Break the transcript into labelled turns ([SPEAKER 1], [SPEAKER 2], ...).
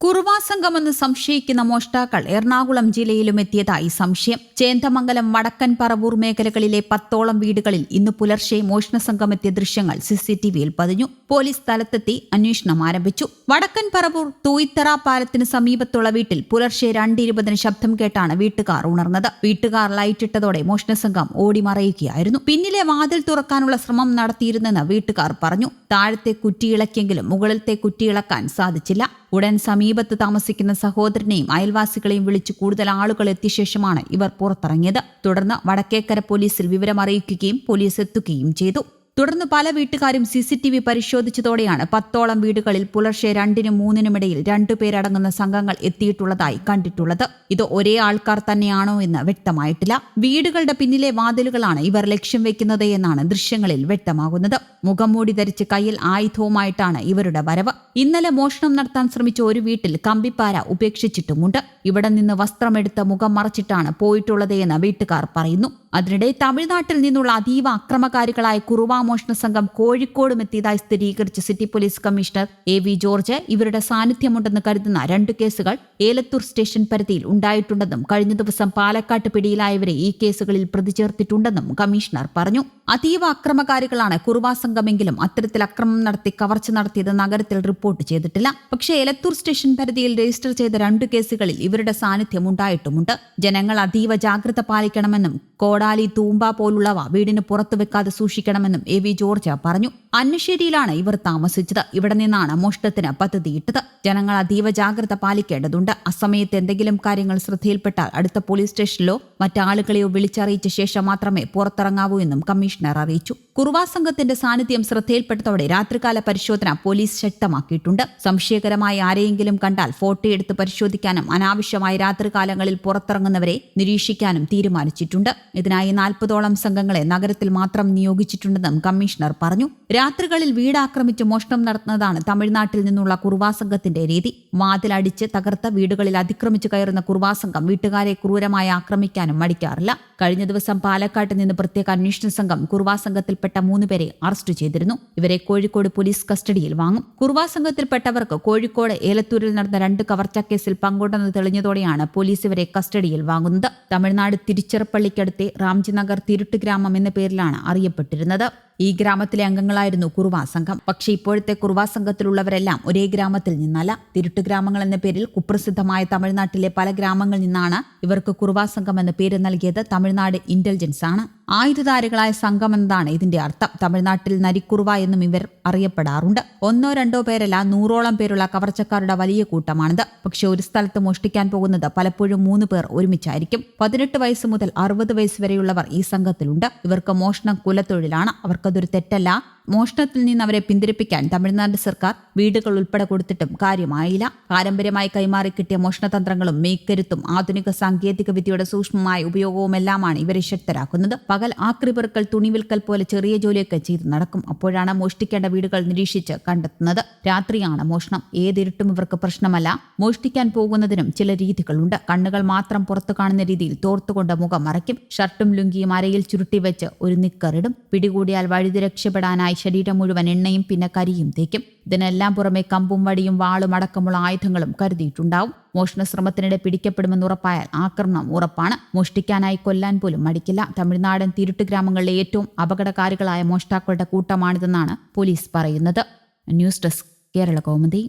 [SPEAKER 1] കുറുവാ സംഘമെന്ന് സംശയിക്കുന്ന മോഷ്ടാക്കൾ എറണാകുളം ജില്ലയിലും എത്തിയതായി സംശയം. ചേന്തമംഗലം വടക്കൻ പറവൂർ മേഖലകളിലെ പത്തോളം വീടുകളിൽ ഇന്ന് പുലർച്ചെ മോഷണ സംഘം എത്തിയ ദൃശ്യങ്ങൾ സിസിടിവിയിൽ പതിഞ്ഞു. പോലീസ് സ്ഥലത്തെത്തി അന്വേഷണം ആരംഭിച്ചു. വടക്കൻ പറവൂർ തൂയിത്തറ പാലത്തിന് സമീപത്തുള്ള വീട്ടിൽ പുലർച്ചെ രണ്ടിരുപതിന് ശബ്ദം കേട്ടാണ് വീട്ടുകാർ ഉണർന്നത്. വീട്ടുകാർ ലൈറ്റിട്ടതോടെ മോഷണ സംഘം ഓടിമറയുകയായിരുന്നു. പിന്നിലെ വാതിൽ തുറക്കാനുള്ള ശ്രമം നടത്തിയിരുന്നെന്ന് വീട്ടുകാർ പറഞ്ഞു. താഴത്തെ കുറ്റിയിളക്കിയെങ്കിലും മുകളിലത്തെ കുറ്റിയിളക്കാൻ സാധിച്ചില്ല. ഉടൻ സമീപത്ത് താമസിക്കുന്ന സഹോദരനെയും അയൽവാസികളെയും വിളിച്ച് കൂടുതൽ ആളുകൾ എത്തിയ ശേഷമാണ് ഇവർ പുറത്തിറങ്ങിയത്. തുടർന്ന് വടക്കേക്കര പോലീസിൽ വിവരമറിയിക്കുകയും പോലീസ് എത്തുകയും ചെയ്തു. തുടർന്ന് പല വീട്ടുകാരും സി സി ടി വി പരിശോധിച്ചതോടെയാണ് പത്തോളം വീടുകളിൽ പുലർച്ചെ രണ്ടിനും മൂന്നിനുമിടയിൽ രണ്ടുപേരടങ്ങുന്ന സംഘങ്ങൾ എത്തിയിട്ടുള്ളതായി കണ്ടിട്ടുള്ളത്. ഇത് ഒരേ ആൾക്കാർ തന്നെയാണോ എന്ന് വ്യക്തമായിട്ടില്ല. വീടുകളുടെ പിന്നിലെ വാതിലുകളാണ് ഇവർ ലക്ഷ്യം വെക്കുന്നത് എന്നാണ് ദൃശ്യങ്ങളിൽ വ്യക്തമാകുന്നത്. മുഖംമൂടി ധരിച്ച് കയ്യിൽ ആയുധവുമായിട്ടാണ് ഇവരുടെ വരവ്. ഇന്നലെ മോഷണം നടത്താൻ ശ്രമിച്ച ഒരു വീട്ടിൽ കമ്പിപ്പാര ഉപേക്ഷിച്ചിട്ടുമുണ്ട്. ഇവിടെ നിന്ന് വസ്ത്രമെടുത്ത് മുഖം മറച്ചിട്ടാണ് പോയിട്ടുള്ളത് എന്ന് വീട്ടുകാർ പറയുന്നു. അതിനിടെ തമിഴ്നാട്ടിൽ നിന്നുള്ള അതീവ അക്രമകാരികളായ കുറുവാ മോഷണ സംഘം കോഴിക്കോടും എത്തിയതായി സ്ഥിരീകരിച്ച city police commissioner A V George ഇവരുടെ സാന്നിധ്യമുണ്ടെന്ന് കരുതുന്ന രണ്ട് കേസുകൾ ഏലത്തൂർ സ്റ്റേഷൻ പരിധിയിൽ ഉണ്ടായിട്ടുണ്ടെന്നും കഴിഞ്ഞ ദിവസം പാലക്കാട്ട് പിടിയിലായവരെ ഈ കേസുകളിൽ പ്രതി ചേർത്തിട്ടുണ്ടെന്നും കമ്മീഷണർ പറഞ്ഞു. അതീവ അക്രമകാരികളാണ് കുറുവാ സംഘമെങ്കിലും അത്തരത്തിൽ അക്രമം നടത്തി കവർച്ച നടത്തിയത് നഗരത്തിൽ റിപ്പോർട്ട് ചെയ്തിട്ടില്ല. പക്ഷേ എലത്തൂർ സ്റ്റേഷൻ പരിധിയിൽ രജിസ്റ്റർ ചെയ്ത രണ്ട് കേസുകളിൽ ഇവരുടെ സാന്നിധ്യം ഉണ്ടായിട്ടുമുണ്ട് ജനങ്ങൾ അതീവ ജാഗ്രത പാലിക്കണമെന്നും കോടാലി തൂമ്പ പോലുള്ളവ വീടിന് പുറത്തു വെക്കാതെ സൂക്ഷിക്കണമെന്നും എ വി ജോർജ് പറഞ്ഞു. അന്നശ്ശേരിയിലാണ് ഇവർ താമസിച്ചത്. ഇവിടെ നിന്നാണ് മോഷ്ടത്തിന് പദ്ധതിയിട്ടത് ജനങ്ങൾ അതീവ ജാഗ്രത പാലിക്കേണ്ടതുണ്ട്. അസമയത്ത് എന്തെങ്കിലും കാര്യങ്ങൾ ശ്രദ്ധയിൽപ്പെട്ടാൽ അടുത്ത പോലീസ് സ്റ്റേഷനിലോ മറ്റാളുകളെയോ വിളിച്ചറിയിച്ച ശേഷം മാത്രമേ പുറത്തിറങ്ങാവൂ എന്നും കമ്മീഷണർ അറിയിച്ചു. കുറുവാ സംഘത്തിന്റെ സാന്നിധ്യം ശ്രദ്ധയിൽപ്പെട്ടതോടെ രാത്രികാല പരിശോധന പോലീസ് ശക്തമാക്കിയിട്ടുണ്ട്. സംശയകരമായി ആരെയെങ്കിലും കണ്ടാൽ ഫോട്ടോ എടുത്ത് പരിശോധിക്കാനും അനാവശ്യമായി രാത്രികാലങ്ങളിൽ പുറത്തിറങ്ങുന്നവരെ നിരീക്ഷിക്കാനും തീരുമാനിച്ചിട്ടുണ്ട്. ഇതിനായി നാൽപ്പതോളം സംഘങ്ങളെ നഗരത്തിൽ മാത്രം നിയോഗിച്ചിട്ടുണ്ടെന്നും കമ്മീഷണർ പറഞ്ഞു. രാത്രികളിൽ വീടാക്രമിച്ച് മോഷണം നടത്തുന്നതാണ് തമിഴ്നാട്ടിൽ നിന്നുള്ള കുറുവാ സംഘത്തിന്റെ രീതി. വാതിലടിച്ച് തകർത്ത വീടുകളിൽ അതിക്രമിച്ചു കയറുന്ന കുറുവാ സംഘം വീട്ടുകാരെ ക്രൂരമായി ആക്രമിക്കാനും മടിക്കാറില്ല. കഴിഞ്ഞ ദിവസം പാലക്കാട്ട് നിന്ന് പ്രത്യേക അന്വേഷണ സംഘം കുറുവാ സംഘത്തിൽപ്പെട്ട മൂന്നുപേരെ അറസ്റ്റ് ചെയ്തിരുന്നു. ഇവരെ കോഴിക്കോട് പോലീസ് കസ്റ്റഡിയിൽ വാങ്ങും. കുറുവാ സംഘത്തിൽപ്പെട്ടവർക്ക് കോഴിക്കോട് ഏലത്തൂരിൽ നടന്ന രണ്ട് കവർച്ച കേസിൽ പങ്കുണ്ടെന്ന് തെളിഞ്ഞതോടെയാണ് പോലീസ് ഇവരെ കസ്റ്റഡിയിൽ വാങ്ങുന്നത്. തമിഴ്നാട് തിരുച്ചിറപ്പള്ളിക്കടുത്തെ രാംജി നഗർ തിരുട്ട് ഗ്രാമം എന്ന പേരിലാണ് അറിയപ്പെട്ടിരുന്നത്. ഈ ഗ്രാമത്തിലെ അംഗങ്ങളായിരുന്നു കുറുവാ സംഘം. പക്ഷേ ഇപ്പോഴത്തെ കുറുവാ സംഘത്തിലുള്ളവരെല്ലാം ഒരേ ഗ്രാമത്തിൽ നിന്നല്ല. തിരുട്ട് ഗ്രാമങ്ങൾ എന്ന പേരിൽ കുപ്രസിദ്ധമായ തമിഴ്നാട്ടിലെ പല ഗ്രാമങ്ങളിൽ നിന്നാണ് ഇവർക്ക് കുറുവാ സംഘം എന്ന പേര് നൽകിയത് തമിഴ്നാട് ഇന്റലിജൻസ് ആണ്. ആയുധധാരികളായ സംഘം എന്നതാണ് ഇതിന്റെ അർത്ഥം. തമിഴ്നാട്ടിൽ നരിക്കുറുവ എന്നും ഇവർ അറിയപ്പെടാറുണ്ട്. ഒന്നോ രണ്ടോ പേരല്ല നൂറോളം പേരുള്ള കവർച്ചക്കാരുടെ വലിയ കൂട്ടമാണിത്. പക്ഷെ ഒരു സ്ഥലത്ത് മോഷ്ടിക്കാൻ പോകുന്നത് പലപ്പോഴും മൂന്ന് പേർ ഒരുമിച്ചായിരിക്കും. പതിനെട്ട് വയസ്സ് മുതൽ അറുപത് വയസ്സ് വരെയുള്ളവർ ഈ സംഘത്തിലുണ്ട്. ഇവർക്ക് മോഷണം കുലത്തൊഴിലാണ് അവർക്കതൊരു തെറ്റല്ല. മോഷണത്തിൽ നിന്ന് അവരെ പിന്തിരിപ്പിക്കാൻ തമിഴ്നാട് സർക്കാർ വീടുകൾ ഉൾപ്പെടെ കൊടുത്തിട്ടും കാര്യമായില്ല. പാരമ്പര്യമായി കൈമാറി കിട്ടിയ മോഷണതന്ത്രങ്ങളും മേക്കരുത്തും ആധുനിക സാങ്കേതിക വിദ്യയുടെ സൂക്ഷ്മമായ ഉപയോഗവുമെല്ലാമാണ് ഇവരെ ശക്തരാക്കുന്നത്. പകൽ ആക്രിപെറുക്കൽ തുണിവിൽക്കൽ പോലെ ചെറിയ ജോലിയൊക്കെ ചെയ്ത് നടക്കും. അപ്പോഴാണ് മോഷ്ടിക്കേണ്ട വീടുകൾ നിരീക്ഷിച്ച് കണ്ടെത്തുന്നത്. രാത്രിയാണ് മോഷണം. ഏതിരുട്ടും ഇവർക്ക് പ്രശ്നമല്ല. മോഷ്ടിക്കാൻ പോകുന്നതിനും ചില രീതികളുണ്ട്. കണ്ണുകൾ മാത്രം പുറത്തു കാണുന്ന രീതിയിൽ തോർത്തുകൊണ്ട് മുഖം മറയ്ക്കും. ഷർട്ടും ലുങ്കിയും അരയിൽ ചുരുട്ടിവെച്ച് ഒരു നിക്കറിടും. പിടികൂടിയാൽ വഴുതി രക്ഷപ്പെടാനായി ശരീരം മുഴുവൻ എണ്ണയും പിന്നെ കരിയും തേക്കും. ഇതിനെല്ലാം പുറമെ കമ്പും വടിയും വാളും അടക്കമുള്ള ആയുധങ്ങളും കരുതിയിട്ടുണ്ടാവും. മോഷണ ശ്രമത്തിനിടെ പിടിക്കപ്പെടുമെന്ന് ഉറപ്പായാൽ ആക്രമണം ഉറപ്പാണ്. മോഷ്ടിക്കാനായി കൊല്ലാൻ പോലും മടിക്കില്ല. തമിഴ്നാടൻ തിരുട്ട് ഗ്രാമങ്ങളിലെ ഏറ്റവും അപകടകാരികളായ മോഷ്ടാക്കളുടെ കൂട്ടമാണിതെന്നാണ് പോലീസ് പറയുന്നത്. News desk Kerala Kaumudi.